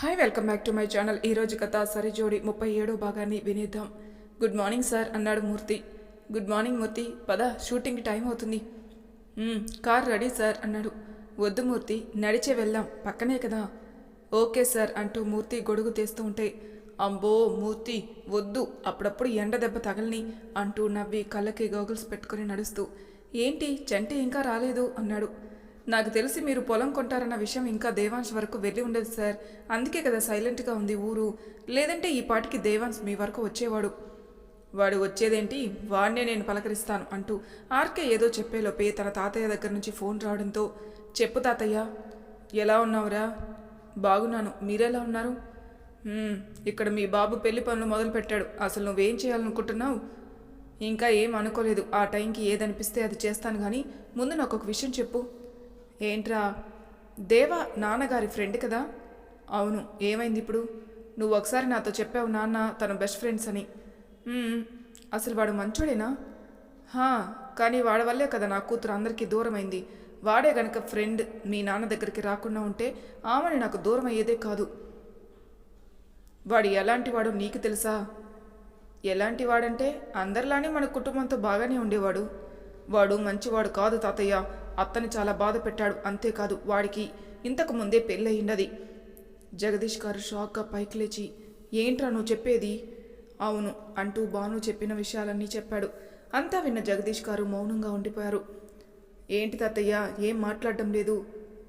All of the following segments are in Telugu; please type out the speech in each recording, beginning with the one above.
Hi welcome back to my channel ఈ రోజు కథ సరిజోడి ముప్పై ఏడో భాగాన్ని వినేద్దాం. గుడ్ మార్నింగ్ సార్ అన్నాడు మూర్తి. Good morning Murthy. పద షూటింగ్కి టైం అవుతుంది. కార్ రెడీ సార్ అన్నాడు. వద్దు మూర్తి నడిచే వెళ్దాం. పక్కనే కదా. ఓకే సార్ అంటూ మూర్తి గొడుగు తీస్తూ ఉంటే అంబో మూర్తి వద్దు. అప్పుడప్పుడు ఎండ దెబ్బ తగలని అంటూ నవ్వి కళ్ళకి గోగుల్స్ పెట్టుకుని నడుస్తూ ఏంటి చంటి ఇంకా రాలేదు అన్నాడు. నాకు తెలిసి మీరు పొలం కొంటారన్న విషయం ఇంకా దేవాంశ్ వరకు వెళ్ళి ఉండదు సార్. అందుకే కదా సైలెంట్గా ఉంది ఊరు. లేదంటే ఈ పాటికి దేవాంశ్ మీ వరకు వచ్చేవాడు. వాడు వచ్చేదేంటి? వాడినే నేను పలకరిస్తాను అంటూ ఆర్కే ఏదో చెప్పేలోపే తన తాతయ్య దగ్గర నుంచి ఫోన్ రావడంతో చెప్పు తాతయ్య ఎలా ఉన్నావురా? బాగున్నాను. మీరెలా ఉన్నారు? ఇక్కడ మీ బాబు పెళ్ళి పనులు మొదలు పెట్టాడు అసలు నువ్వేం చేయాలనుకుంటున్నావు? ఇంకా ఏం అనుకోలేదు. ఆ టైంకి ఏదనిపిస్తే అది చేస్తాను కానీ ముందు నాకు ఒక విషయం చెప్పు. ఏంట్రా? దేవా నాన్నగారి ఫ్రెండ్ కదా? అవును ఏమైంది ఇప్పుడు? నువ్వు ఒకసారి నాతో చెప్పావు నాన్న తన బెస్ట్ ఫ్రెండ్స్ అని. అసలు వాడు మంచోడేనా? హా కానీ వాడి వల్లే కదా నా కూతురు అందరికీ దూరమైంది. వాడే గనక ఫ్రెండ్ మీ నాన్న దగ్గరికి రాకుండా ఉంటే ఆమెని నాకు దూరం అయ్యేదే కాదు. వాడు ఎలాంటి వాడో నీకు తెలుసా? ఎలాంటి వాడంటే అందరిలానే మన కుటుంబంతో బాగానే ఉండేవాడు. వాడు మంచివాడు కాదు తాతయ్య. అత్తని చాలా బాధ పెట్టాడు. అంతేకాదు వాడికి ఇంతకు ముందే పెళ్ళయిండది జగదీష్ గారు షాక్గా పైకి లేచి ఏంట్రా నువ్వు చెప్పేది? అవును అంటూ బాను చెప్పిన విషయాలన్నీ చెప్పాడు. అంతా విన్న జగదీష్ గారు మౌనంగా ఉండిపోయారు. ఏంటి తాతయ్య ఏం మాట్లాడడం లేదు.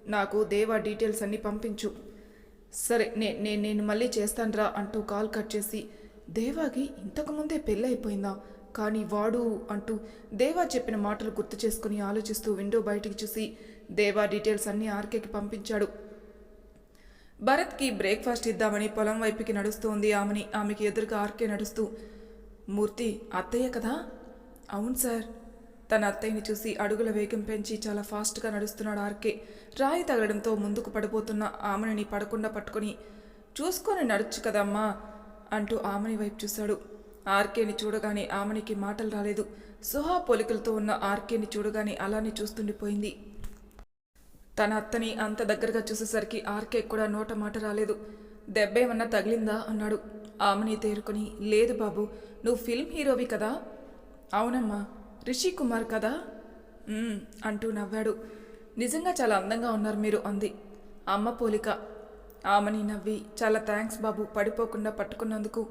నాకు దేవా డీటెయిల్స్ అన్నీ పంపించు. సరే నే నేను మళ్ళీ చేస్తానురా అంటూ కాల్ కట్ చేసి దేవాకి ఇంతకుముందే పెళ్ళైపోయిందా అయిపోయిందా కానీ వాడు అంటూ దేవా చెప్పిన మాటలు గుర్తు చేసుకుని ఆలోచిస్తూ విండో బయటికి చూసి దేవా డీటెయిల్స్ అన్నీ ఆర్కేకి పంపించాడు. భరత్కి బ్రేక్ఫాస్ట్ ఇద్దామని పొలం వైపుకి నడుస్తూ ఉంది ఆమెని. ఆమెకి ఎదురుగా ఆర్కే నడుస్తూ మూర్తి అత్తయ్య కదా? అవును సార్. తన అత్తయ్యని చూసి అడుగుల వేగం పెంచి చాలా ఫాస్ట్గా నడుస్తున్నాడు ఆర్కే. రాయి తగలడంతో ముందుకు పడిపోతున్న ఆమెని పడకుండా పట్టుకొని చూసుకొని నడచ్చు కదమ్మా అంటూ ఆమెని వైపు చూశాడు. ఆర్కేని చూడగానే ఆమెనికి మాటలు రాలేదు. సుహా పోలికలతో ఉన్న ఆర్కేని చూడగానే అలానే చూస్తుండిపోయింది తన అత్తని అంత దగ్గరగా చూసేసరికి ఆర్కే కూడా నోట మాట రాలేదు. దెబ్బేమన్నా తగిలిందా? అన్నాడు. ఆమెని తేరుకొని లేదు బాబు నువ్వు ఫిల్మ్ హీరోవి కదా? అవునమ్మా రిషి కుమార్ కదా? అంటూ నవ్వాడు. నిజంగా చాలా అందంగా ఉన్నారు మీరు అంది. అమ్మ పోలిక. ఆమెని నవ్వి చాలా థ్యాంక్స్ బాబు పడిపోకుండా పట్టుకున్నందుకు.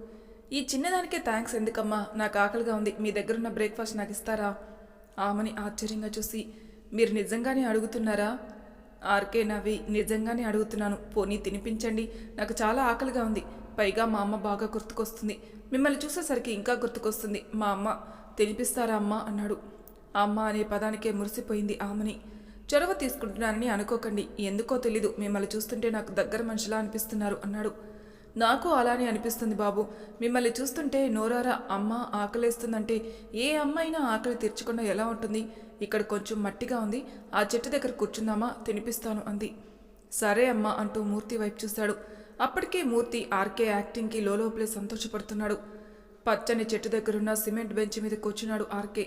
ఈ చిన్నదానికే థ్యాంక్స్ ఎందుకమ్మా? నాకు ఆకలిగా ఉంది. మీ దగ్గరున్న బ్రేక్ఫాస్ట్ నాకు ఇస్తారా? ఆమెని ఆశ్చర్యంగా చూసి మీరు నిజంగానే అడుగుతున్నారా? ఆర్కే నవ్వి నిజంగానే అడుగుతున్నాను. పోనీ తినిపించండి. నాకు చాలా ఆకలిగా ఉంది. పైగా మా అమ్మ బాగా గుర్తుకొస్తుంది. మిమ్మల్ని చూసేసరికి ఇంకా గుర్తుకొస్తుంది. మా అమ్మ తినిపిస్తారా అమ్మ? అన్నాడు. అమ్మ అనే పదానికే మురిసిపోయింది ఆమెని. చొరవ తీసుకుంటున్నానని అనుకోకండి. ఎందుకో తెలీదు. మిమ్మల్ని చూస్తుంటే నాకు దగ్గర మనుషులా అనిపిస్తున్నారు అన్నాడు. నాకు అలానే అనిపిస్తుంది బాబు. మిమ్మల్ని చూస్తుంటే నోరారా అమ్మ ఆకలేస్తుందంటే ఏ అమ్మ అయినా ఆకలి తీర్చకుండా ఎలా ఉంటుంది? ఇక్కడ కొంచెం మట్టిగా ఉంది. ఆ చెట్టు దగ్గర కూర్చుందామా? తినిపిస్తాను అంది. సరే అమ్మా అంటూ మూర్తి వైపు చూశాడు. అప్పటికే మూర్తి ఆర్కే యాక్టింగ్కి లోపలే సంతోషపడుతున్నాడు. పచ్చని చెట్టు దగ్గరున్న సిమెంట్ బెంచ్ మీద కూర్చున్నాడు ఆర్కే.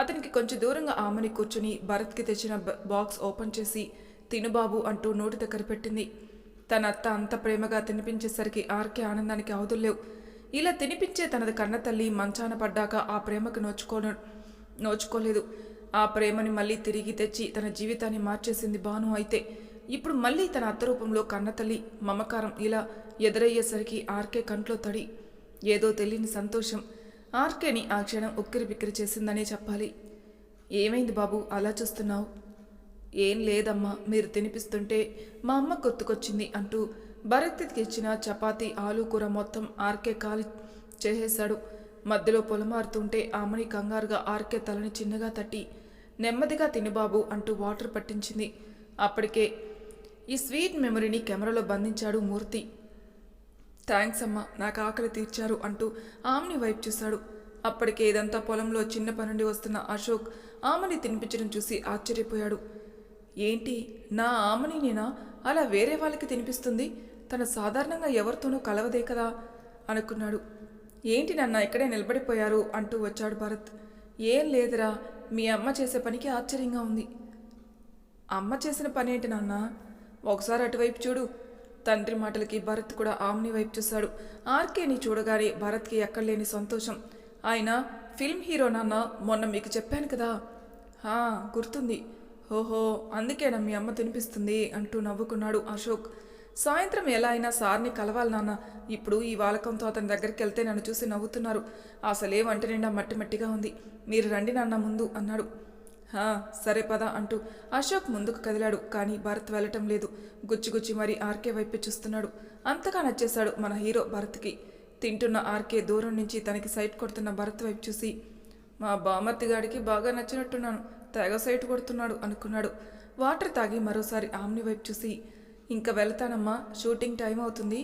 అతనికి కొంచెం దూరంగా ఆమెని కూర్చుని భరత్కి తెచ్చిన బాక్స్ ఓపెన్ చేసి తినుబాబు అంటూ నోటి దగ్గర పెట్టింది. తన అత్త అంత ప్రేమగా తినిపించేసరికి ఆర్కే ఆనందానికి అవధుల్లేవు. ఇలా తినిపించే తనది కన్న తల్లి మంచాన పడ్డాక ఆ ప్రేమకు నోచుకోను నోచుకోలేదు. ఆ ప్రేమని మళ్ళీ తిరిగి తెచ్చి తన జీవితాన్ని మార్చేసింది భాను అయితే. ఇప్పుడు మళ్ళీ తన అత్త రూపంలో కన్నతల్లి మమకారం ఇలా ఎదురయ్యేసరికి ఆర్కే కంట్లో తడి. ఏదో తెలియని సంతోషం. ఆర్కేని ఆ క్షణం ఉక్కిరి బిక్కిరి చేసిందనే చెప్పాలి. ఏమైంది బాబు? అలా చూస్తున్నావు? ఏం లేదమ్మా మీరు తినిపిస్తుంటే మా అమ్మ గుర్తుకొచ్చింది అంటూ భరత్కి ఇచ్చిన చపాతీ ఆలు కూర మొత్తం ఆర్కే కాలి చేసేశాడు. మధ్యలో పొలమారుతుంటే ఆమెని కంగారుగా ఆర్కే తలని చిన్నగా తట్టి నెమ్మదిగా తినుబాబు అంటూ వాటర్ పట్టించింది. అప్పటికే ఈ స్వీట్ మెమరీని కెమెరాలో బంధించాడు మూర్తి. థ్యాంక్స్ అమ్మా నాకు ఆకలి తీర్చారు అంటూ ఆమెని వైపు చూశాడు. అప్పటికే ఇదంతా పొలంలో చిన్న పనుండి వస్తున్న అశోక్ ఆమెని తినిపించడం చూసి ఆశ్చర్యపోయాడు. ఏంటి? నా ఆమెని నేనా? అలా వేరే వాళ్ళకి తినిపిస్తుంది? తను సాధారణంగా ఎవరితోనూ కలవదే కదా? అనుకున్నాడు. ఏంటి నన్న ఇక్కడే నిలబడిపోయారు అంటూ వచ్చాడు భరత్. ఏం లేదురా మీ అమ్మ చేసే పనికి ఆశ్చర్యంగా ఉంది. అమ్మ చేసిన పని ఏంటి నాన్న? ఒకసారి అటువైపు చూడు. తండ్రి మాటలకి భరత్ కూడా ఆమ్ని వైపు చూశాడు. ఆర్కేని చూడగానే భరత్కి ఎక్కడలేని సంతోషం. ఆయన ఫిల్మ్ హీరో నాన్న మొన్న మీకు చెప్పాను కదా? గుర్తుంది. ఓహో అందుకేనా మీ అమ్మ తినిపిస్తుంది అంటూ నవ్వుకున్నాడు అశోక్. సాయంత్రం ఎలా అయినా సార్ని కలవాలి నాన్న. ఇప్పుడు ఈ వాలకంతో అతని దగ్గరికి వెళ్తే నన్ను చూసి నవ్వుతున్నారు. అసలే వంట నిండా మట్టి మట్టిగా ఉంది. మీరు రండి నాన్న ముందు అన్నాడు. సరే పద అంటూ అశోక్ ముందుకు కదిలాడు. కానీ భరత్ వెళ్ళటం లేదు. గుచ్చిగుచ్చి మరి ఆర్కే వైపు చూస్తున్నాడు. అంతగా నచ్చేశాడు మన హీరో భరత్కి. తింటున్న ఆర్కే దూరం నుంచి తనకి సైట్ కొడుతున్న భరత్ వైపు చూసి మా బామర్తి గాడికి బాగా నచ్చినట్టున్నాను. తెగ సైటు కొడుతున్నాడు అనుకున్నాడు. వాటర్ తాగి మరోసారి ఆమ్ని వైపు చూసి ఇంకా వెళ్తానమ్మా షూటింగ్ టైం అవుతుంది.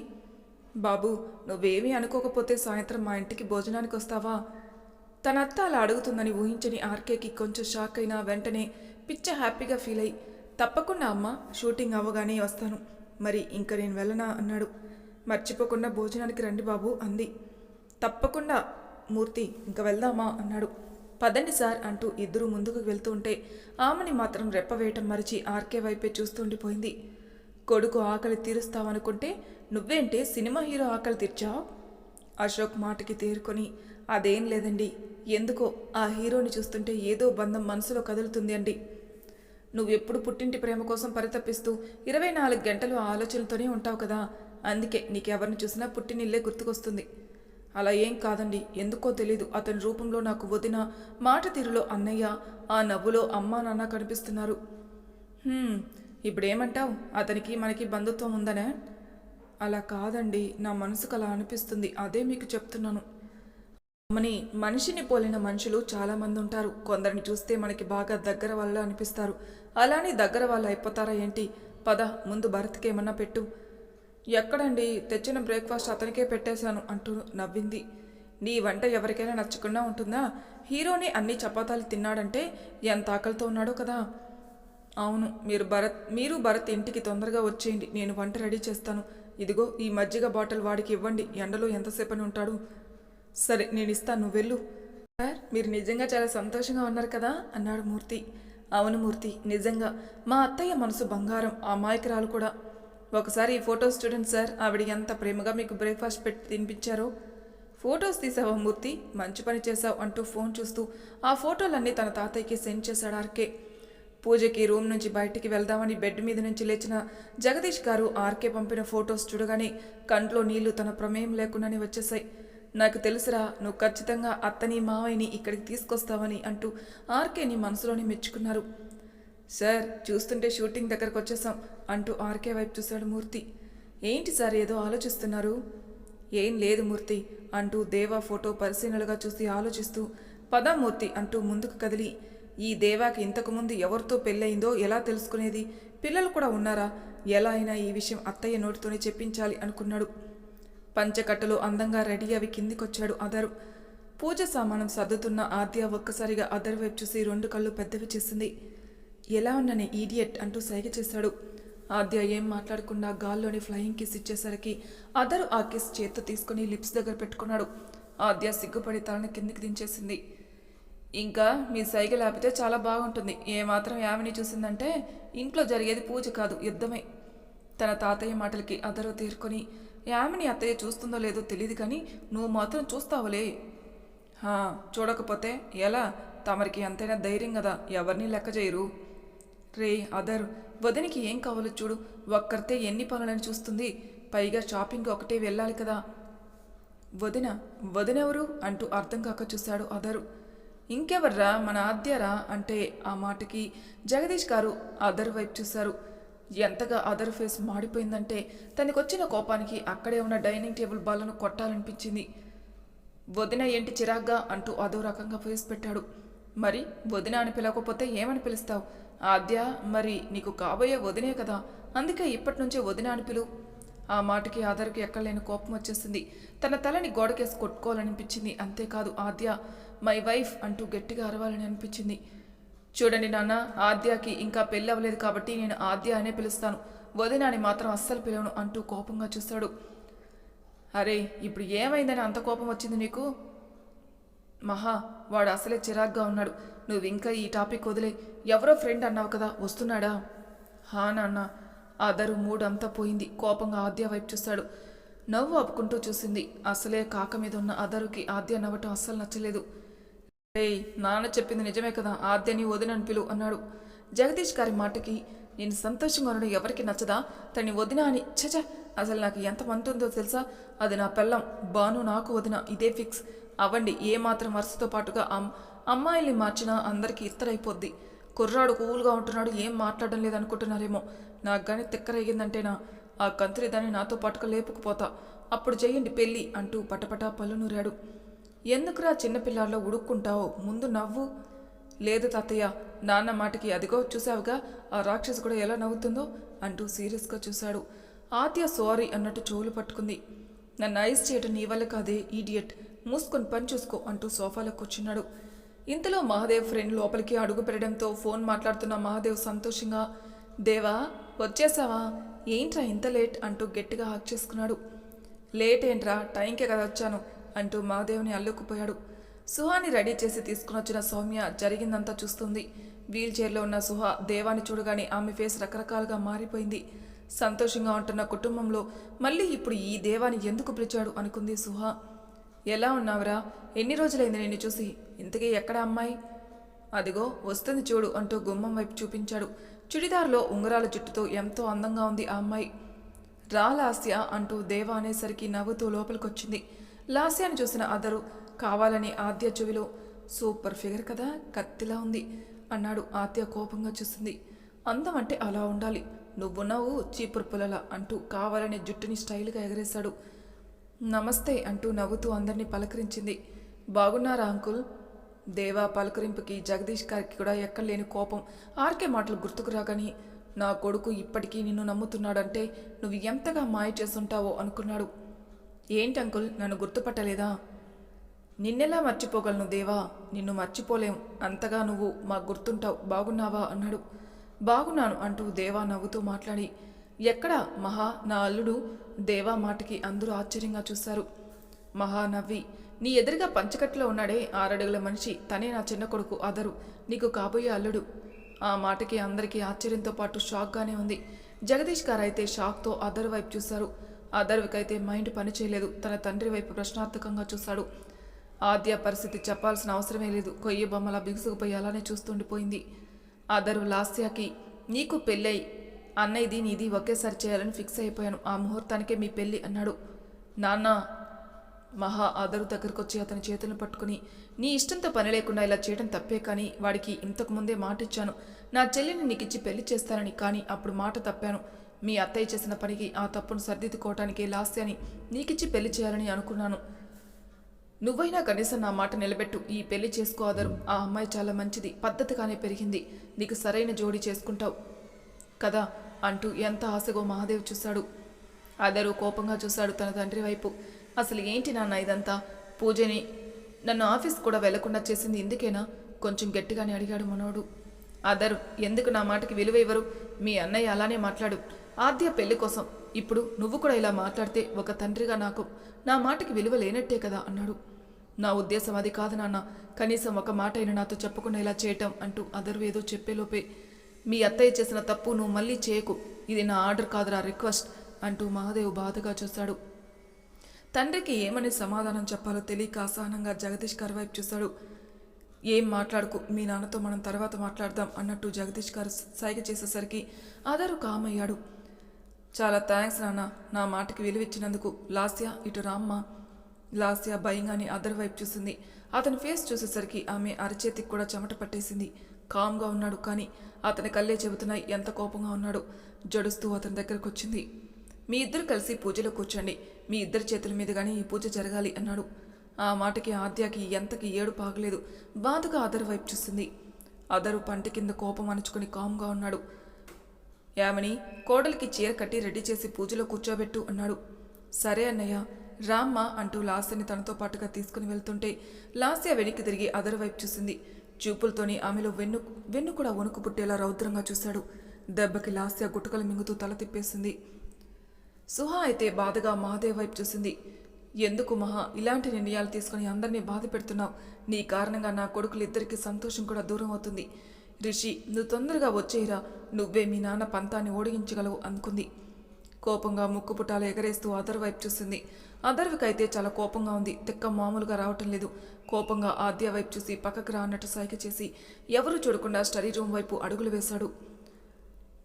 బాబు నువ్వేమీ అనుకోకపోతే సాయంత్రం మా ఇంటికి భోజనానికి వస్తావా తన అత్త అలా అడుగుతుందని ఊహించని ఆర్కేకి కొంచెం షాక్ అయినా వెంటనే పిచ్చ హ్యాపీగా ఫీల్ అయ్యి తప్పకుండా అమ్మ షూటింగ్ అవ్వగానే వస్తాను. మరి ఇంక నేను వెళ్ళనా అన్నాడు. మర్చిపోకుండా భోజనానికి రండి బాబు అంది. తప్పకుండా మూర్తి ఇంక వెళ్దామా అన్నాడు. పదండి సార్ అంటూ ఇద్దరు ముందుకు వెళ్తుంటే ఆమెని మాత్రం రెప్పవేయటం మరిచి ఆర్కే వైపే చూస్తుండిపోయింది కొడుకు ఆకలి తీరుస్తావనుకుంటే నువ్వేంటే సినిమా హీరో ఆకలి తీర్చావు? అశోక్ మాటకి తేరుకొని అదేం లేదండి ఎందుకో ఆ హీరోని చూస్తుంటే ఏదో బంధం మనసులో కదులుతుంది అండి. నువ్వెప్పుడు పుట్టింటి ప్రేమ కోసం పరితపిస్తూ ఇరవై నాలుగు గంటలు ఆ ఆలోచనలతోనే ఉంటావు కదా అందుకే నీకెవరిని చూసినా పుట్టినిల్లే గుర్తుకొస్తుంది. అలా ఏం కాదండి. ఎందుకో తెలీదు. అతని రూపంలో నాకు వదిన మాట తీరులో అన్నయ్య ఆ నవ్వులో అమ్మా నాన్న కనిపిస్తున్నారు. ఇప్పుడేమంటావు? అతనికి మనకి బంధుత్వం ఉందనే? అలా కాదండి. నా మనసుకు అలా అనిపిస్తుంది. అదే మీకు చెప్తున్నాను. అమ్మని మనిషిని పోలిన మనుషులు చాలామంది ఉంటారు. కొందరిని చూస్తే మనకి బాగా దగ్గర వాళ్ళు అనిపిస్తారు. అలానే దగ్గర వాళ్ళు అయిపోతారా ఏంటి? పద ముందు భరత్కి ఏమన్నా పెట్టు. ఎక్కడండి తెచ్చిన బ్రేక్ఫాస్ట్ అతనికే పెట్టేశాను అంటూ నవ్వింది. నీ వంట ఎవరికైనా నచ్చకుండా ఉంటుందా? హీరోని అన్ని చపాతాలు తిన్నాడంటే ఎంత ఆకలితో ఉన్నాడో కదా. అవును మీరు భరత్ మీరు భరత్ ఇంటికి తొందరగా వచ్చేయండి నేను వంట రెడీ చేస్తాను. ఇదిగో ఈ మజ్జిగ బాటిల్ వాడికి ఇవ్వండి ఎండలో ఎంతసేపని ఉంటాడు? సరే నేను ఇస్తాను నువ్వు వెళ్ళు. సార్ మీరు నిజంగా చాలా సంతోషంగా ఉన్నారు కదా అన్నాడు మూర్తి. అవును మూర్తి నిజంగా. మా అత్తయ్య మనసు బంగారం ఆ అమాయకురాలు కూడా. ఒకసారి ఈ ఫొటోస్ చూడండి సార్. ఆవిడ ఎంత ప్రేమగా మీకు బ్రేక్ఫాస్ట్ పెట్టి తినిపించారో. ఫొటోస్ తీసావా మూర్తి? మంచి పని చేశావు అంటూ ఫోన్ చూస్తూ ఆ ఫోటోలన్నీ తన తాతయ్యకి సెండ్ చేశాడు ఆర్కే. పూజకి రూమ్ నుంచి బయటికి వెళ్దామని బెడ్ మీద నుంచి లేచిన జగదీష్ గారు ఆర్కే పంపిన ఫొటోస్ చూడగానే కంట్లో నీళ్ళు తన ప్రమేయం లేకుండానే వచ్చేసాయి నాకు తెలుసురా నువ్వు ఖచ్చితంగా అత్తని మావయ్యని ఇక్కడికి తీసుకొస్తావని అంటూ ఆర్కేని మనసులోనే మెచ్చుకున్నారు. సార్ చూస్తుంటే షూటింగ్ దగ్గరకు వచ్చేసాం అంటూ ఆర్కే వైపు చూశాడు మూర్తి. ఏంటి సార్ ఏదో ఆలోచిస్తున్నారు? ఏం లేదు మూర్తి అంటూ దేవా ఫోటో పరిశీలనలుగా చూసి ఆలోచిస్తూ పదా మూర్తి అంటూ ముందుకు కదిలి ఈ దేవాకి ఇంతకుముందు ఎవరితో పెళ్ళయిందో ఎలా తెలుసుకునేది పిల్లలు కూడా ఉన్నారా ఎలా అయినా ఈ విషయం అత్తయ్య నోటితోనే చెప్పించాలి అనుకున్నాడు. పంచకట్టలో అందంగా రెడీ అవి కిందికొచ్చాడు అదరు పూజ సామానం సర్దుతున్న ఆద్య ఒక్కసారిగా అదర్ వైపు చూసి రెండు కళ్ళు పెద్దవి చేసింది. ఎలా ఉన్నని ఈడియట్ అంటూ సైగ చేశాడు. ఆద్య ఏం మాట్లాడకుండా గాల్లోని ఫ్లయింగ్ కిస్ ఇచ్చేసరికి అదరు ఆ కిస్ చేత్తో తీసుకుని లిప్స్ దగ్గర పెట్టుకున్నాడు. ఆద్య సిగ్గుపడి తలని కిందికి దించేసింది. ఇంకా మీ సైగ లేపితే చాలా బాగుంటుంది. ఏమాత్రం యామిని చూసిందంటే ఇంట్లో జరిగేది పూజ కాదు యుద్ధమే. తన తాతయ్య మాటలకి అదరు తీరుకొని యామిని అత్తయ్య చూస్తుందో లేదో తెలియదు కానీ నువ్వు మాత్రం చూస్తావులే. చూడకపోతే ఎలా? తమరికి ఎంతైనా ధైర్యం కదా ఎవరిని లెక్క చేయరు. రే అదర్ వదినికి ఏం కావాలో చూడు. ఒక్కరితే ఎన్ని పనులని చూస్తుంది. పైగా షాపింగ్ ఒకటే వెళ్ళాలి కదా. వదిన వదినెవరు అంటూ అర్థం కాక చూశాడు అదరు ఇంకెవర్రా మన ఆద్యరా అంటే ఆ మాటకి జగదీష్ గారు అదర్ వైపు చూశారు. ఎంతగా అదర్ ఫేస్ మాడిపోయిందంటే తనకొచ్చిన కోపానికి అక్కడే ఉన్న డైనింగ్ టేబుల్ బాలను కొట్టాలనిపించింది. వదిన ఏంటి చిరాగ్గా అంటూ అదో రకంగా ఫేస్ పెట్టాడు. మరి వదిన అని పిలవకపోతే ఏమని పిలుస్తావు? ఆద్య మరి నీకు కాబోయే వదినే కదా. అందుకే ఇప్పటి నుంచే వదిన అని పిలు ఆ మాటకి ఆధార్కి ఎక్కడలేని కోపం వచ్చేసింది. తన తలని గోడకేసి కొట్టుకోవాలనిపించింది. అంతేకాదు ఆద్య మై వైఫ్ అంటూ గట్టిగా అరవాలని అనిపించింది. చూడండి నాన్న ఆద్యకి ఇంకా పెళ్ళి అవ్వలేదు కాబట్టి నేను ఆద్య అనే పిలుస్తాను. వదిన అని మాత్రం అస్సలు పిలవను అంటూ కోపంగా చూస్తాడు. అరే ఇప్పుడు ఏమైందని అంత కోపం వచ్చింది నీకు? మహా వాడు అసలే చిరాగ్గా ఉన్నాడు. నువ్వు ఇంకా ఈ టాపిక్ వదిలే. ఎవరో ఫ్రెండ్ అన్నావు కదా వస్తున్నాడా? హా నాన్న అదరు మూడంతా పోయింది. కోపంగా ఆద్య వైపు చూశాడు నవ్వు ఆపుకుంటూ చూసింది. అసలే కాక మీద ఉన్న అదరుకి ఆద్య నవ్వటం అస్సలు నచ్చలేదు. ఏయ్ నాన్న చెప్పింది నిజమే కదా ఆద్యని వదినని పిలు అన్నాడు. జగదీష్ గారి మాటకి నేను సంతోషంగా ఉండడం ఎవరికి నచ్చదా? తన్ని వదిన అని. చచ అసలు నాకు ఎంత మంతుందో తెలుసా? అది నా పెళ్ళం. బాను నాకు వదిన ఇదే ఫిక్స్. అవ్వండి. ఏ మాత్రం వరుసతో పాటుగా అమ్ అమ్మాయిల్ని మార్చినా అందరికీ ఇత్తరైపోద్ది. కుర్రాడు కూల్గా ఉంటున్నాడు ఏం మాట్లాడడం లేదనుకుంటున్నారేమో. నాకు కానీ తిక్కరేగిందంటేనా? ఆ కంత్రి దాన్ని నాతో పాటుగా లేపుకుపోతా. అప్పుడు చెయ్యండి పెళ్ళి అంటూ పటపటా పళ్ళు నూరాడు. ఎందుకురా చిన్నపిల్లాల్లో ఉడుక్కుంటావు? ముందు నవ్వు. లేదు తాతయ్య నాన్న మాటకి అదిగో చూసావుగా ఆ రాక్షసు కూడా ఎలా నవ్వుతుందో? అంటూ సీరియస్గా చూశాడు. ఆత్య సారీ అన్నట్టు చెవులు పట్టుకుంది. నన్ను ఐస్ చేయటం నీ వల్ల కాదే ఈడియట్ మూసుకొని పని చూసుకో అంటూ సోఫాలో కూర్చున్నాడు. ఇంతలో మహాదేవ్ ఫ్రెండ్ లోపలికి అడుగు పెట్టడంతో ఫోన్ మాట్లాడుతున్న మహాదేవ్ సంతోషంగా దేవా వచ్చేసావా? ఏంట్రా ఇంత లేట్? అంటూ గట్టిగా హాక్ చేసుకున్నాడు. లేట్ ఏంట్రా? టైంకే కదా వచ్చాను అంటూ మహాదేవ్ని అల్లుకుపోయాడు. సుహాని రెడీ చేసి తీసుకుని వచ్చిన సౌమ్య జరిగిందంతా చూస్తుంది. వీల్ చైర్లో ఉన్న సుహ దేవాన్ని చూడగానే ఆమె ఫేస్ రకరకాలుగా మారిపోయింది. సంతోషంగా ఉంటున్న కుటుంబంలో మళ్ళీ ఇప్పుడు ఈ దేవాన్ని ఎందుకు పిలిచాడు అనుకుంది సుహ. ఎలా ఉన్నావురా? ఎన్ని రోజులైంది నిన్ను చూసి? ఇంతకీ ఎక్కడ అమ్మాయి? అదిగో వస్తుంది చూడు అంటూ గుమ్మం వైపు చూపించాడు. చుడిదార్లో ఉంగరాల జుట్టుతో ఎంతో అందంగా ఉంది ఆ అమ్మాయి. రా లాస్య అంటూ దేవ అనేసరికి నవ్వుతూ లోపలికొచ్చింది. లాస్యాని చూసిన అదరు కావాలని ఆద్య చెవిలో సూపర్ ఫిగర్ కదా కత్తిలా ఉంది అన్నాడు ఆద్య కోపంగా చూసింది. అందం అంటే అలా ఉండాలి. నువ్వు నవ్వు చీపురు పుల్లల అంటూ కావాలనే జుట్టుని స్టైల్గా ఎగరేశాడు. నమస్తే అంటూ నవ్వుతూ అందరినీ పలకరించింది. బాగున్నారా అంకుల్? దేవా పలకరింపుకి జగదీష్ గారికి కూడా ఎక్కడలేని కోపం. ఆర్కే మాటలు గుర్తుకు రాగాని నా కొడుకు ఇప్పటికీ నిన్ను నమ్ముతున్నాడంటే నువ్వు ఎంతగా మాయ చేస్తుంటావో అనుకున్నాడు. ఏంటి అంకుల్ నన్ను గుర్తుపట్టలేదా? నిన్నెలా మర్చిపోగలను దేవా? నిన్ను మర్చిపోలేం. అంతగా నువ్వు మాకు గుర్తుంటావు. బాగున్నావా? అన్నాడు. బాగున్నాను అంటూ దేవా నవ్వుతూ మాట్లాడి ఎక్కడ మహా నా అల్లుడు దేవా మాటకి అందరూ ఆశ్చర్యంగా చూశారు. మహా నవ్వి నీ ఎదురుగా పంచకట్టులో ఉన్నాడే ఆరడుగుల మనిషి తనే నా చిన్న కొడుకు అదరు నీకు కాబోయే అల్లుడు. ఆ మాటకి అందరికీ ఆశ్చర్యంతో పాటు షాక్గానే ఉంది. జగదీష్ గారు అయితే షాక్తో అదరు వైపు చూశారు. అదర్వికైతే మైండ్ పనిచేయలేదు తన తండ్రి వైపు ప్రశ్నార్థకంగా చూశాడు. ఆద్య పరిస్థితి చెప్పాల్సిన అవసరమే లేదు. కొయ్యి బొమ్మలా బిగుసుకుపోయి అలానే చూస్తుండిపోయింది. అదరు లాస్యాకి నీకు పెళ్ళై అన్నయ్యది నీది ఒకేసారి చేయాలని ఫిక్స్ అయిపోయాను. ఆ ముహూర్తానికే మీ పెళ్ళి అన్నాడు. నాన్న మహా ఆదరు దగ్గరకు వచ్చి అతని చేతులను పట్టుకుని నీ ఇష్టంతో పని లేకుండా ఇలా చేయడం తప్పే కానీ వాడికి ఇంతకు ముందే మాట ఇచ్చాను నా చెల్లిని నీకిచ్చి పెళ్ళి చేస్తానని కానీ అప్పుడు మాట తప్పాను. మీ అత్తయ్య చేసిన పనికి ఆ తప్పును సర్దిద్దుకోవటానికి లాస్యాని నీకిచ్చి పెళ్ళి చేయాలని అనుకున్నాను. నువ్వైనా కనీసం నా మాట నిలబెట్టు. ఈ పెళ్ళి చేసుకో ఆదరు. ఆ అమ్మాయి చాలా మంచిది. పద్ధతిగానే పెరిగింది. నీకు సరైన జోడి చేసుకుంటావు కదా. అంటూ ఎంత ఆశగో మహాదేవ్ చూశాడు. అదరు కోపంగా చూశాడు తన తండ్రి వైపు. అసలు ఏంటి నాన్న ఇదంతా? పూజని నన్ను ఆఫీస్ కూడా వెళ్ళకుండా చేసింది ఇందుకేనా కొంచెం గట్టిగానే అడిగాడు మనోడు. అదరు ఎందుకు నా మాటకి విలువ ఇవ్వరు? మీ అన్నయ్య అలానే మాట్లాడు. ఆద్య పెళ్ళి కోసం. ఇప్పుడు నువ్వు కూడా ఇలా మాట్లాడితే ఒక తండ్రిగా నాకు నా మాటకి విలువ లేనట్టే కదా అన్నాడు. నా ఉద్దేశం అది కాదు నాన్న. కనీసం ఒక మాట అయినా నాతో చెప్పకుండా ఇలా చేయటం అంటూ అదరు ఏదో చెప్పేలోపే మీ అత్తయ్య చేసిన తప్పు నువ్వు మళ్ళీ చేయకు. ఇది నా ఆర్డర్ కాదురా రిక్వెస్ట్ అంటూ మహాదేవ్ బాధగా చూశాడు తండ్రికి ఏమని సమాధానం చెప్పాలో తెలియక అసహనంగా జగదీష్ గారి వైపు చూశాడు ఏం మాట్లాడుకు మీ నాన్నతో మనం తర్వాత మాట్లాడదాం అన్నట్టు జగదీష్ గారు సైగ చేసేసరికి ఆధారు కామయ్యాడు. చాలా థ్యాంక్స్ నాన్న నా మాటకి విలువిచ్చినందుకు. లాస్య ఇటు రామ్మ. లాస్య భయంగానే అదర్ వైపు చూసింది. అతని ఫేస్ చూసేసరికి ఆమె అరచేతికి కూడా చెమట పట్టేసింది. కామ్గా ఉన్నాడు కానీ అతని కళ్ళే చెబుతున్నాయి ఎంత కోపంగా ఉన్నాడు. జడుస్తూ అతని దగ్గరకు వచ్చింది మీ ఇద్దరు కలిసి పూజలో కూర్చోండి. మీ ఇద్దరి చేతుల మీదుగానే ఈ పూజ జరగాలి అన్నాడు. ఆ మాటకి ఆద్యకి ఎంతకి ఏడు పాగలేదు బాధగా అదరు వైపు చూసింది. అదరు పంట కింద కోపం అణుచుకుని కామ్గా ఉన్నాడు. యామని కోడలికి చీర కట్టి రెడీ చేసి పూజలో కూర్చోబెట్టు అన్నాడు. సరే అన్నయ్య. రామ్మ అంటూ లాస్యని తనతో పాటుగా తీసుకుని వెళ్తుంటే లాస్య వెనక్కి తిరిగి అదరు వైపు చూసింది. చూపులతోని ఆమెలో వెన్ను వెన్ను కూడా వణుకు పుట్టేలా రౌద్రంగా చూశాడు. దెబ్బకి లాస్య గుటకలు మింగుతూ తల తిప్పేసింది. సుహా అయితే బాధగా మహాదేవ్ వైపు చూసింది. ఎందుకు మహా ఇలాంటి నిర్ణయాలు తీసుకుని అందరినీ బాధ పెడుతున్నావు? నీ కారణంగా నా కొడుకులిద్దరికీ సంతోషం కూడా దూరం అవుతుంది. రిషి నువ్వు తొందరగా వచ్చేయిరా. నువ్వే మీ నాన్న పంతాన్ని ఓడిగించగలవు అనుకుంది. కోపంగా ముక్కు పుటాలు ఎగరేస్తూ అదర్ వైపు చూసింది. అదర్వికైతే చాలా కోపంగా ఉంది. తిక్క మామూలుగా రావటం లేదు. కోపంగా ఆద్య వైపు చూసి పక్కకు రా అన్నట్టు సైగ చేసి ఎవరు చూడకుండా స్టడీ రూమ్ వైపు అడుగులు వేశాడు.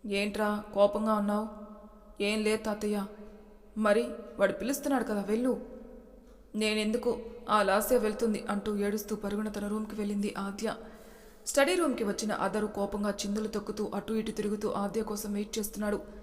ఏంట్రా కోపంగా ఉన్నావు? ఏం లేదు తాతయ్య. మరి వాడు పిలుస్తున్నాడు కదా వెళ్ళు. నేనెందుకు? ఆ లాస్య వెళ్తుంది అంటూ ఏడుస్తూ పరుగున తన రూమ్కి వెళ్ళింది ఆద్య. స్టడీ రూమ్కి వచ్చిన అదరు కోపంగా చిందులు తొక్కుతూ అటు ఇటు తిరుగుతూ ఆద్య కోసం వెయిట్ చేస్తున్నాడు.